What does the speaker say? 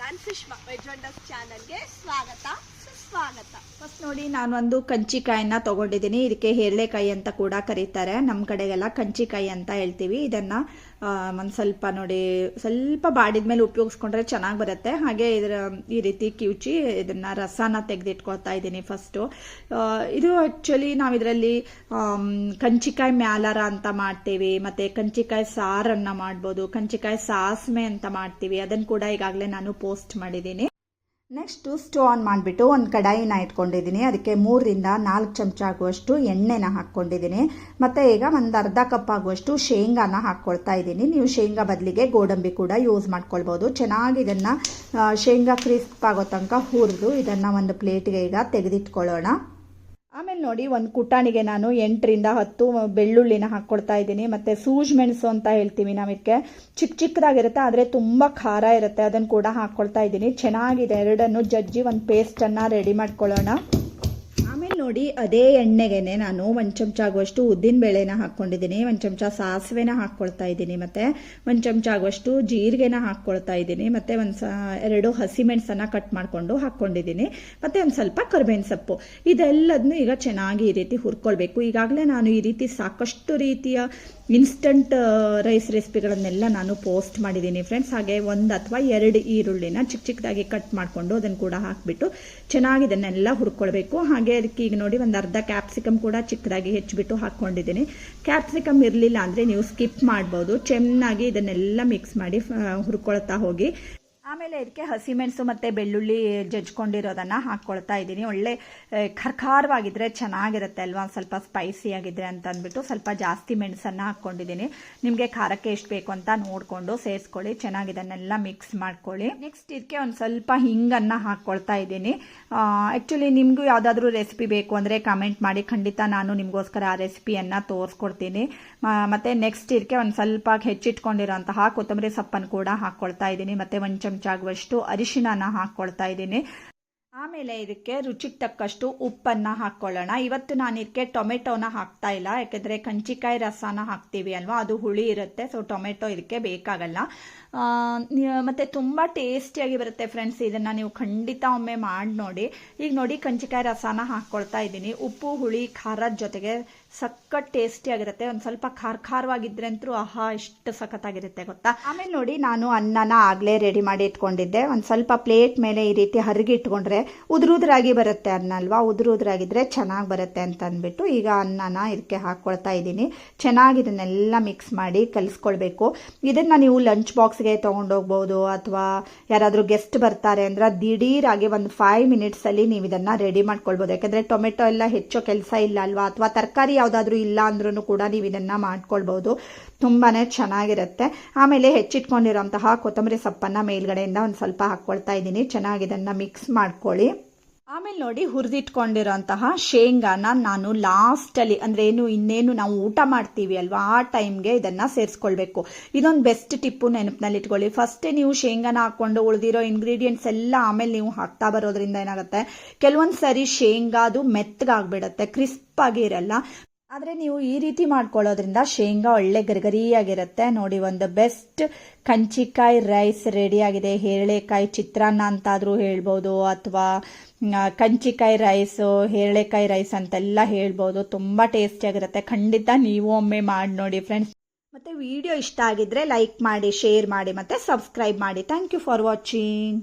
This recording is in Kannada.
ನಾನು ಸುಷ್ಮಾ ವೆಜ್ ವಂಡರ್ಸ್ ಚಾನಲ್ಗೆ ಸ್ವಾಗತ. ಸುಸ್ವಾಗತ ಫಸ್ಟ್ ನೋಡಿ, ನಾನೊಂದು ಕಂಚಿಕಾಯನ್ನ ತಗೊಂಡಿದ್ದೀನಿ. ಇದಕ್ಕೆ ಹೇರಳೆಕಾಯಿ ಅಂತ ಕೂಡ ಕರೀತಾರೆ. ನಮ್ಮ ಕಡೆಗೆಲ್ಲ ಕಂಚಿಕಾಯಿ ಅಂತ ಹೇಳ್ತೀವಿ. ಇದನ್ನ ಒಂದು ಸ್ವಲ್ಪ ನೋಡಿ, ಸ್ವಲ್ಪ ಬಾಡಿದ ಮೇಲೆ ಉಪಯೋಗಿಸ್ಕೊಂಡ್ರೆ ಚೆನ್ನಾಗಿ ಬರುತ್ತೆ. ಹಾಗೆ ಇದರ, ಈ ರೀತಿ ಕಿವುಚಿ ಇದನ್ನ ರಸನ ತೆಗೆದಿಟ್ಕೊಳ್ತಾ ಇದ್ದೀನಿ ಫಸ್ಟು ಇದು ಆ್ಯಕ್ಚುಲಿ ನಾವು ಇದರಲ್ಲಿ ಕಂಚಿಕಾಯಿ ಮ್ಯಾಲರ ಅಂತ ಮಾಡ್ತೀವಿ. ಮತ್ತು ಕಂಚಿಕಾಯಿ ಸಾರನ್ನ ಮಾಡ್ಬೋದು. ಕಂಚಿಕಾಯಿ ಸಾಸ್ಮೆ ಅಂತ ಮಾಡ್ತೀವಿ. ಅದನ್ನು ಕೂಡ ಈಗಾಗಲೇ ನಾನು ಪೋಸ್ಟ್ ಮಾಡಿದ್ದೀನಿ. ನೆಕ್ಸ್ಟು ಸ್ಟವ್ ಆನ್ ಮಾಡಿಬಿಟ್ಟು ಒಂದು ಕಡಾಯಿನ ಇಟ್ಕೊಂಡಿದ್ದೀನಿ. ಅದಕ್ಕೆ ಮೂರರಿಂದ ನಾಲ್ಕು ಚಮಚ ಆಗುವಷ್ಟು ಎಣ್ಣೆನ ಹಾಕ್ಕೊಂಡಿದ್ದೀನಿ. ಮತ್ತು ಈಗ ಒಂದು ಅರ್ಧ ಕಪ್ ಆಗುವಷ್ಟು ಶೇಂಗಾನ ಹಾಕ್ಕೊಳ್ತಾ ಇದ್ದೀನಿ. ನೀವು ಶೇಂಗಾ ಬದಲಿಗೆ ಗೋಡಂಬಿ ಕೂಡ ಯೂಸ್ ಮಾಡ್ಕೊಳ್ಬೋದು. ಚೆನ್ನಾಗಿ ಇದನ್ನು ಶೇಂಗಾ ಕ್ರಿಸ್ಪ್ ಆಗೋ ತನಕ ಹುರಿದು ಇದನ್ನು ಒಂದು ಪ್ಲೇಟ್ಗೆ ಈಗ ತೆಗೆದಿಟ್ಕೊಳ್ಳೋಣ. ಆಮೇಲೆ ನೋಡಿ ಒಂದು ಕುಟಾಣಿಗೆ ನಾನು ಎಂಟರಿಂದ ಹತ್ತು ಬೆಳ್ಳುಳ್ಳಿನ ಹಾಕ್ಕೊಳ್ತಾ ಇದ್ದೀನಿ. ಮತ್ತು ಸೂಜ್ ಮೆಣಸು ಅಂತ ಹೇಳ್ತೀವಿ ನಾವು ಇದಕ್ಕೆ ಚಿಕ್ಕ ಚಿಕ್ಕದಾಗಿರುತ್ತೆ ಆದರೆ ತುಂಬ ಖಾರ ಇರುತ್ತೆ. ಅದನ್ನು ಕೂಡ ಹಾಕ್ಕೊಳ್ತಾ ಇದ್ದೀನಿ. ಚೆನ್ನಾಗಿದೆ. ಎರಡನ್ನು ಜಜ್ಜಿ ಒಂದು ಪೇಸ್ಟನ್ನು ರೆಡಿ ಮಾಡ್ಕೊಳ್ಳೋಣ. ನೋಡಿ ಅದೇ ಎಣ್ಣೆಗೆನೆ ನಾನು ಒಂದು ಚಮಚ ಆಗುವಷ್ಟು ಉದ್ದಿನ ಬೇಳೆನ ಹಾಕ್ಕೊಂಡಿದ್ದೀನಿ ಒಂದು ಚಮಚ ಸಾಸಿವೆನ ಹಾಕ್ಕೊಳ್ತಾ ಇದ್ದೀನಿ ಮತ್ತು ಒಂದು ಚಮಚ ಆಗುವಷ್ಟು ಜೀರಿಗೆನ ಹಾಕ್ಕೊಳ್ತಾ ಇದ್ದೀನಿ ಮತ್ತು ಒಂದು ಸ ಎರಡು ಹಸಿಮೆಣಸನ್ನು ಕಟ್ ಮಾಡಿಕೊಂಡು ಹಾಕ್ಕೊಂಡಿದ್ದೀನಿ ಮತ್ತು ಒಂದು ಸ್ವಲ್ಪ ಕರ್ಬೇವಿನ ಸೊಪ್ಪು. ಇದೆಲ್ಲದನ್ನು ಈಗ ಚೆನ್ನಾಗಿ ಈ ರೀತಿ ಹುರ್ಕೊಳ್ಬೇಕು. ಈಗಾಗಲೇ ನಾನು ಈ ರೀತಿ ಸಾಕಷ್ಟು ರೀತಿಯ ಇನ್ಸ್ಟಂಟ್ ರೈಸ್ ರೆಸಿಪಿಗಳನ್ನೆಲ್ಲ ನಾನು ಪೋಸ್ಟ್ ಮಾಡಿದ್ದೀನಿ ಫ್ರೆಂಡ್ಸ್ ಹಾಗೆ ಒಂದು ಅಥವಾ ಎರಡು ಈರುಳ್ಳಿನ ಚಿಕ್ಕ ಚಿಕ್ಕದಾಗಿ ಕಟ್ ಮಾಡಿಕೊಂಡು ಅದನ್ನು ಕೂಡ ಹಾಕಿಬಿಟ್ಟು ಚೆನ್ನಾಗಿ ಇದನ್ನೆಲ್ಲ ಹುರ್ಕೊಳ್ಬೇಕು. ಹಾಗೆ ಅದಕ್ಕೆ ಈಗ ನೋಡಿ ಒಂದು ಅರ್ಧ ಕ್ಯಾಪ್ಸಿಕಮ್ ಕೂಡ ಚಿಕ್ಕದಾಗಿ ಹೆಚ್ಚಿಬಿಟ್ಟು ಹಾಕ್ಕೊಂಡಿದ್ದೀನಿ. ಕ್ಯಾಪ್ಸಿಕಮ್ ಇರಲಿಲ್ಲ ಅಂದರೆ ನೀವು ಸ್ಕಿಪ್ ಮಾಡ್ಬೋದು. ಚೆನ್ನಾಗಿ ಇದನ್ನೆಲ್ಲ ಮಿಕ್ಸ್ ಮಾಡಿ ಹುರ್ಕೊಳ್ತಾ ಹೋಗಿ. ಆಮೇಲೆ ಇದಕ್ಕೆ ಹಸಿಮೆಣಸು ಮತ್ತು ಬೆಳ್ಳುಳ್ಳಿ ಜಜ್ಕೊಂಡಿರೋದನ್ನು ಹಾಕ್ಕೊಳ್ತಾ ಇದ್ದೀನಿ. ಒಳ್ಳೆ ಖರ್ಖಾರವಾಗಿದ್ದರೆ ಚೆನ್ನಾಗಿರುತ್ತೆ ಅಲ್ವಾ? ಒಂದ್ ಸ್ವಲ್ಪ ಸ್ಪೈಸಿ ಆಗಿದ್ರೆ ಅಂತ ಅಂದ್ಬಿಟ್ಟು ಸ್ವಲ್ಪ ಜಾಸ್ತಿ ಮೆಣಸನ್ನು ಹಾಕ್ಕೊಂಡಿದ್ದೀನಿ. ನಿಮಗೆ ಖಾರಕ್ಕೆ ಎಷ್ಟು ಬೇಕು ಅಂತ ನೋಡಿಕೊಂಡು ಸೇರಿಸ್ಕೊಳ್ಳಿ. ಚೆನ್ನಾಗಿ ಇದನ್ನೆಲ್ಲ ಮಿಕ್ಸ್ ಮಾಡ್ಕೊಳ್ಳಿ. ನೆಕ್ಸ್ಟ್ ಇದಕ್ಕೆ ಒಂದು ಸ್ವಲ್ಪ ಹಿಂಗನ್ನು ಹಾಕ್ಕೊಳ್ತಾ ಇದ್ದೀನಿ. ಆ್ಯಕ್ಚುಲಿ ನಿಮಗೂ ಯಾವುದಾದ್ರೂ ರೆಸಿಪಿ ಬೇಕು ಅಂದರೆ ಕಮೆಂಟ್ ಮಾಡಿ. ಖಂಡಿತ ನಾನು ನಿಮಗೋಸ್ಕರ ಆ ರೆಸಿಪಿಯನ್ನು ತೋರಿಸ್ಕೊಡ್ತೀನಿ. ಮತ್ತು ನೆಕ್ಸ್ಟ್ ಇದಕ್ಕೆ ಒಂದು ಸ್ವಲ್ಪ ಹೆಚ್ಚಿಟ್ಕೊಂಡಿರೋಂತಹ ಕೊತ್ತಂಬರಿ ಸೊಪ್ಪನ್ನು ಕೂಡ ಹಾಕ್ಕೊಳ್ತಾ ಇದ್ದೀನಿ. ಮತ್ತು ಒಂದು ಆಗುವಷ್ಟು ಅರಿಶಿಣನ ಹಾಕೊಳ್ತಾ ಇದ್ದೀನಿ. ಆಮೇಲೆ ಇದಕ್ಕೆ ರುಚಿಗೆ ತಕ್ಕಷ್ಟು ಉಪ್ಪನ್ನು ಹಾಕ್ಕೊಳ್ಳೋಣ ಇವತ್ತು ನಾನು ಇದಕ್ಕೆ ಟೊಮೆಟೊನ ಹಾಕ್ತಾ ಇಲ್ಲ, ಯಾಕೆಂದರೆ ಕಂಚಿಕಾಯಿ ರಸನ ಹಾಕ್ತೀವಿ ಅಲ್ವಾ, ಅದು ಹುಳಿ ಇರುತ್ತೆ ಸೊ ಟೊಮೆಟೊ ಇದಕ್ಕೆ ಬೇಕಾಗಲ್ಲ. ಮತ್ತು ತುಂಬ ಟೇಸ್ಟಿಯಾಗಿ ಬರುತ್ತೆ ಫ್ರೆಂಡ್ಸ್ ಇದನ್ನು ನೀವು ಖಂಡಿತ ಒಮ್ಮೆ ಮಾಡಿ ನೋಡಿ. ಈಗ ನೋಡಿ, ಕಂಚಿಕಾಯಿ ರಸನ ಹಾಕ್ಕೊಳ್ತಾ ಇದ್ದೀನಿ. ಉಪ್ಪು, ಹುಳಿ ಖಾರದ ಜೊತೆಗೆ ಸಖತ್ ಟೇಸ್ಟಿಯಾಗಿರುತ್ತೆ. ಒಂದು ಸ್ವಲ್ಪ ಖಾರ ಖಾರವಾಗಿದ್ರೆ ಅಂತೂ ಆಹಾ ಎಷ್ಟು ಸಖತ್ತಾಗಿರುತ್ತೆ, ಗೊತ್ತಾ? ಆಮೇಲೆ ನೋಡಿ, ನಾನು ಅನ್ನನ ಆಗಲೇ ರೆಡಿ ಮಾಡಿ ಇಟ್ಕೊಂಡಿದ್ದೆ. ಒಂದು ಸ್ವಲ್ಪ ಪ್ಲೇಟ್ ಮೇಲೆ ಈ ರೀತಿ ಹರಿಗಿ ಇಟ್ಕೊಂಡ್ರೆ ಉದುರುದ್ರಾಗಿ ಬರುತ್ತೆ ಅನ್ನ ಅಲ್ವಾ ಉದುರುದ್ರಾಗಿದ್ರೆ ಚೆನ್ನಾಗಿ ಬರುತ್ತೆ ಅಂತ ಅಂದ್ಬಿಟ್ಟು ಈಗ ಅನ್ನನ ಇದಕ್ಕೆ ಹಾಕ್ಕೊಳ್ತಾ ಇದ್ದೀನಿ. ಚೆನ್ನಾಗಿ ಇದನ್ನೆಲ್ಲ ಮಿಕ್ಸ್ ಮಾಡಿ ಕಲಿಸ್ಕೊಳ್ಬೇಕು. ಇದನ್ನು ನೀವು ಲಂಚ್ ಬಾಕ್ಸ್ಗೆ ತೊಗೊಂಡೋಗ್ಬೋದು ಅಥವಾ ಯಾರಾದರೂ ಗೆಸ್ಟ್ ಬರ್ತಾರೆ ಅಂದ್ರೆ ದಿಢೀರಾಗಿ ಒಂದು ಫೈವ್ ಮಿನಿಟ್ಸಲ್ಲಿ ನೀವು ಇದನ್ನು ರೆಡಿ ಮಾಡ್ಕೊಳ್ಬೋದು. ಯಾಕಂದರೆ ಟೊಮೆಟೊ ಎಲ್ಲ ಹೆಚ್ಚು ಕೆಲಸ ಇಲ್ಲ ಅಲ್ವಾ? ಅಥವಾ ತರಕಾರಿ ಯಾವುದಾದ್ರೂ ಇಲ್ಲ ಅಂದ್ರೂ ಕೂಡ ನೀವು ಇದನ್ನು ಮಾಡ್ಕೊಳ್ಬೋದು. ತುಂಬಾ ಚೆನ್ನಾಗಿರುತ್ತೆ. ಆಮೇಲೆ ಹೆಚ್ಚಿಟ್ಕೊಂಡಿರೋಂತಹ ಕೊತ್ತಂಬರಿ ಸೊಪ್ಪನ್ನು ಮೇಲ್ಗಡೆಯಿಂದ ಒಂದು ಸ್ವಲ್ಪ ಹಾಕ್ಕೊಳ್ತಾ ಇದ್ದೀನಿ. ಚೆನ್ನಾಗಿ ಇದನ್ನು ಮಿಕ್ಸ್ ಮಾಡ್ಕೊಳ್ಳಿ. ಆಮೇಲೆ ನೋಡಿ ಹುರಿದಿಟ್ಕೊಂಡಿರೋಂತಹ ಶೇಂಗಾನ ನಾನು ಲಾಸ್ಟಲ್ಲಿ ಅಂದರೆ ಏನು ಇನ್ನೇನು ನಾವು ಊಟ ಮಾಡ್ತೀವಿ ಅಲ್ವಾ, ಆ ಟೈಮ್ಗೆ ಇದನ್ನು ಸೇರಿಸ್ಕೊಳ್ಬೇಕು. ಇದೊಂದು ಬೆಸ್ಟ್ ಟಿಪ್ಪು ನೆನಪಿನಲ್ಲಿ ಇಟ್ಕೊಳ್ಳಿ ಫಸ್ಟೇ ನೀವು ಶೇಂಗಾನ ಹಾಕ್ಕೊಂಡು ಉಳಿದಿರೋ ಇಂಗ್ರೀಡಿಯೆಂಟ್ಸ್ ಎಲ್ಲ ಆಮೇಲೆ ನೀವು ಹಾಕ್ತಾ ಬರೋದ್ರಿಂದ ಏನಾಗುತ್ತೆ ಕೆಲವೊಂದು ಸರಿ ಶೇಂಗಾ ಅದು ಮೆತ್ತಗಾಗ್ಬಿಡತ್ತೆ ಕ್ರಿಸ್ಪ್ ಆಗಿ ಇರಲ್ಲ ಆದರೆ ನೀವು ಈ ರೀತಿ ಮಾಡ್ಕೊಳ್ಳೋದ್ರಿಂದ ಶೇಂಗಾ ಒಳ್ಳೆ ಗರಿಗರಿಯಾಗಿರುತ್ತೆ. ನೋಡಿ, ಒಂದು ಬೆಸ್ಟ್ ಕಂಚಿಕಾಯಿ ರೈಸ್ ರೆಡಿಯಾಗಿದೆ ಹೇರಳೆಕಾಯಿ ಚಿತ್ರಾನ್ನ ಅಂತಾದರೂ ಹೇಳ್ಬೋದು, ಅಥವಾ ಕಂಚಿಕಾಯಿ ರೈಸು, ಹೇರಳೆಕಾಯಿ ರೈಸ್ ಅಂತೆಲ್ಲ ಹೇಳ್ಬೋದು. ತುಂಬ ಟೇಸ್ಟಿಯಾಗಿರುತ್ತೆ ಖಂಡಿತ ನೀವು ಒಮ್ಮೆ ಮಾಡಿ ನೋಡಿ ಫ್ರೆಂಡ್ಸ್. ಮತ್ತು ವಿಡಿಯೋ ಇಷ್ಟ ಆಗಿದ್ರೆ ಲೈಕ್ ಮಾಡಿ, ಶೇರ್ ಮಾಡಿ, ಮತ್ತು ಸಬ್ಸ್ಕ್ರೈಬ್ ಮಾಡಿ. Thank you for watching.